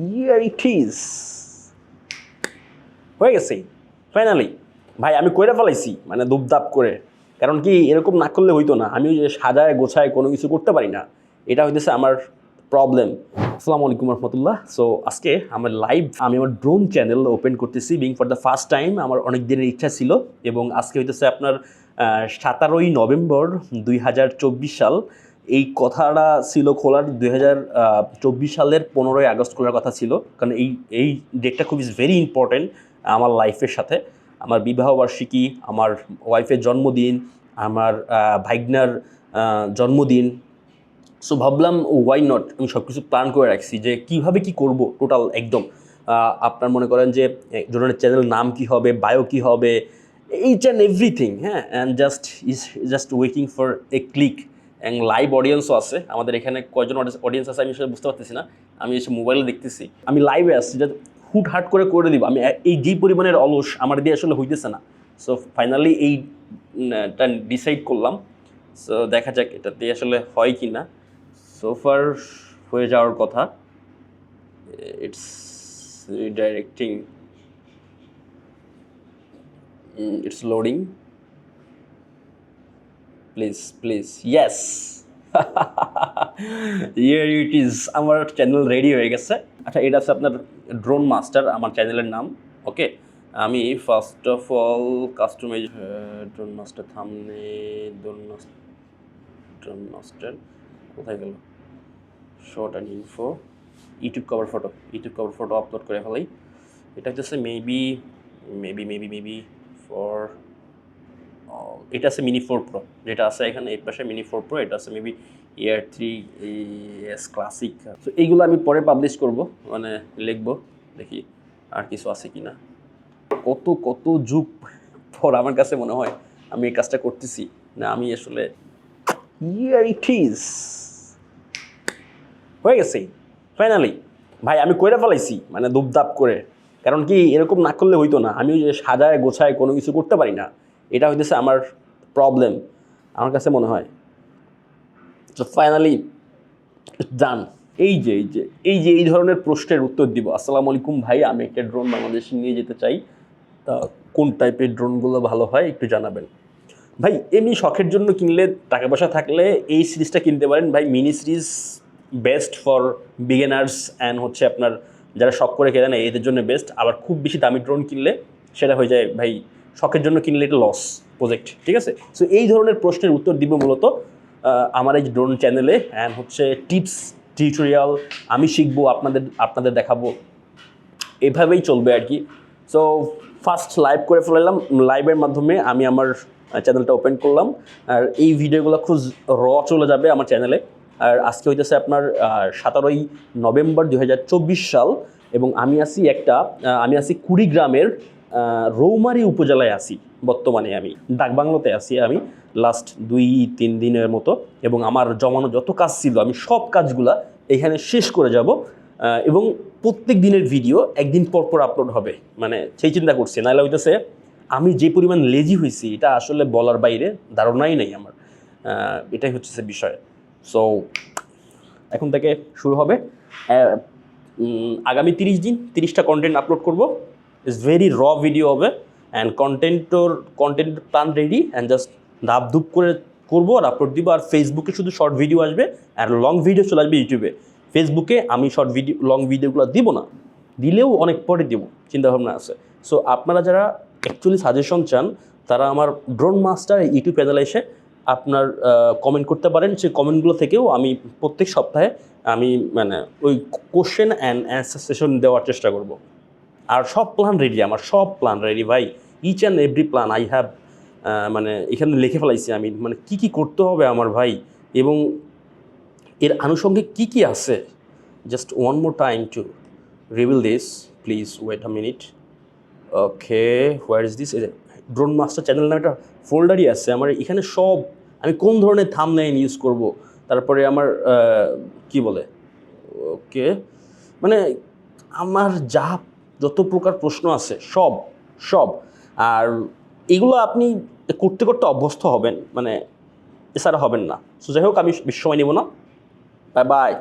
Year it is হয়ে গেছে। Finally ভাই, আমি কইরা ফেলাইছি মানে দুপদাপ করে। কারণ কি, এরকম না করলে হইতো না। আমি যে সাজায়, গোছায় কোনো কিছু করতে পারি না। এটা হইতেছে আমার প্রবলেম আসসালামু আলাইকুম রহমতুল্লাহ। সো আজকে আমার লাইভ আমি আমার ড্রোন চ্যানেল ওপেন করতেছি being for the first time আমার অনেক দিনের ইচ্ছা ছিল। এবং আজকে হইতেছে আপনার সতেরোই নভেম্বর দুই হাজার চব্বিশ সাল। এই কথাটা ছিল খোলার দুই হাজার চব্বিশ সালের পনেরোই আগস্ট খোলার কথা ছিল। কারণ এই এই ডেটটা খুব ইজ ভেরি ইম্পর্টেন্ট আমার লাইফের সাথে। আমার বিবাহবার্ষিকী আমার ওয়াইফের জন্মদিন, আমার ভাইগনার জন্মদিন। সো ভাবলাম ওয়াই নট আমি সব কিছু প্ল্যান করে রাখছি যে কীভাবে কি করব টোটাল একদম। আপনার মনে করেন যে জনের চ্যানেল নাম কি হবে বায়ো কি হবে এইচ অ্যান্ড এভরিথিং হ্যাঁ? And just is just waiting for a click and live অডিয়েন্সও আছে। আমাদের এখানে কয়জন অডিয়েন্স আছে আমি বুঝতে পারতেছি না। আমি এসে মোবাইলে দেখতেছি। আমি লাইভে আসছি যে হুট হাট করে করে দিব। আমি এই যে পরিমাণের অলস আমার দিয়ে আসলে হইতেছে না। সো ফাইনালি এইটা ডিসাইড করলাম। সো দেখা যাক এটাতে আসলে হয় কি না সোফার হয়ে যাওয়ার কথা। It's directing it's loading please please yes yeah it is আমার চ্যানেল রেডি হয়ে গেছে। আচ্ছা এটা আছে আপনার ড্রোন মাস্টার আমার চ্যানেলের নাম ওকে আমি first of all customize drone master থামনে drone drone master কোথায় গেল? Short and info YouTube cover photo YouTube cover photo upload করে ফেলাই। এটা হচ্ছে Mavic Mavic Mavic Mavic for এটা আছে মিনি ফোর প্রো যেটা আছে এখানে এই পাশে মিনি ফোর প্রো এটা আছে Mavic Air three S classic তো এইগুলো আমি পরে পাবলিশ করব মানে লিখব, দেখি আর কিছু আছে কি না কত কত যুগ পর আমার কাছে মনে হয় আমি এই কাজটা করতেছি, না আমি আসলে ইয়ার ইট ইজ হয়ে গেছে। ফাইনালি ভাই, আমি কইরা ফেলাইছি মানে দুপদাপ করে। কারণ কি, এরকম না করলে হইতো না। আমি ওই যে সাজায় গোছায় কোনো কিছু করতে পারি না। এটা হইতেছে আমার প্রবলেম আমার কাছে মনে হয়। তো ফাইনালি ডান এই যে এই যে এই যে, এই ধরনের প্রশ্নের উত্তর দিব। আসসালামু আলাইকুম ভাই, আমি একটা ড্রোন বাংলাদেশে নিয়ে যেতে চাই। তা কোন টাইপের ড্রোনগুলো ভালো হয় একটু জানাবেন। ভাই, এমনি শখের জন্য কিনলে, টাকা পয়সা থাকলে এই সিরিজটা কিনতে পারেন। ভাই mini series best for beginners and হচ্ছে আপনার যারা শখ করে কেনে না এদের জন্য বেস্ট আবার খুব বেশি দামি ড্রোন কিনলে, সেটা হয়ে যায় ভাই শখের জন্য কিনলে এটা লস প্রজেক্ট ঠিক আছে? সো এই ধরনের প্রশ্নের উত্তর দিব মূলত আমার এই ড্রোন চ্যানেলে অ্যান্ড হচ্ছে টিপস টিউটোরিয়াল আমি শিখব, আপনাদের আপনাদের দেখাবো। এভাবেই চলবে আর কি। সো ফার্স্ট লাইভ করে ফেলাম লাইভের মাধ্যমে আমি আমার চ্যানেলটা ওপেন করলাম। আর এই ভিডিওগুলো খুব র চলে যাবে আমার চ্যানেলে আর আজকে হইতেছে আপনার সতেরোই নভেম্বর দু হাজার চব্বিশ সাল এবং আমি আছি একটা আমি আছি কুড়িগ্রামের রৌমারী উপজেলায় আছি, বর্তমানে আমি। ডাকবাংলোতে আছি আমি লাস্ট দুই, তিন দিনের মতো এবং আমার জমানো যত কাজ ছিল, আমি সব কাজগুলা এখানে শেষ করে যাব। এবং প্রত্যেক দিনের ভিডিও একদিন পর পর আপলোড হবে। মানে সেই চিন্তা করছি নাহলে হইতেছে আমি যে পরিমাণ লেজি হয়েছি এটা আসলে বলার বাইরে ধারণাই নেই আমার। এটাই হচ্ছে সে বিষয়। সো এখন থেকে শুরু হবে। আগামী তিরিশ দিন, তিরিশটা কন্টেন্ট আপলোড করব। ইটস ভেরি র ভিডিও হবে and কন্টেন্টর content plan ready and just ধাপ ধুপ করে করব আর আপলোড দিব আর ফেসবুকে শুধু শর্ট ভিডিও আসবে আর লং ভিডিও চলে আসবে ইউটিউবে ফেসবুকে আমি শর্ট ভিডিও লং ভিডিওগুলো দিব না, দিলেও অনেক পরে দিব চিন্তাভাবনা আছে। সো আপনারা যারা অ্যাকচুয়ালি সাজেশন চান, তারা আমার ড্রোন মাস্টার ইউটিউব চ্যানেলে এসে আপনার কমেন্ট করতে পারেন। সেই কমেন্টগুলো থেকেও আমি প্রত্যেক সপ্তাহে আমি মানে ওই কোশ্চেন অ্যান্ড অ্যান্সার সেশন দেওয়ার চেষ্টা করব। আর সব প্ল্যান রেডি আমার সব প্ল্যান রেডি ভাই। Each and every plan I have মানে এখানে লিখে ফেলাইছি আমি মানে কি কি করতে হবে আমার ভাই এবং এর আনুষঙ্গিক কি কি আছে? Just one more time to reveal this please wait a minute okay where is this drone master channel নামে একটা ফোল্ডারই আছে, আমার এখানে সব, আমি কোন ধরনের থাম থামলাইন ইউজ করব? তারপরে আমার কি বলে? ওকে মানে আমার যা যত প্রকার প্রশ্ন আছে, সব সব। আর এগুলো আপনি করতে করতে অভ্যস্ত হবেন মানে এছাড়া হবেন না। সো যাই হোক, আমি বেশি সময় নেব না। Bye bye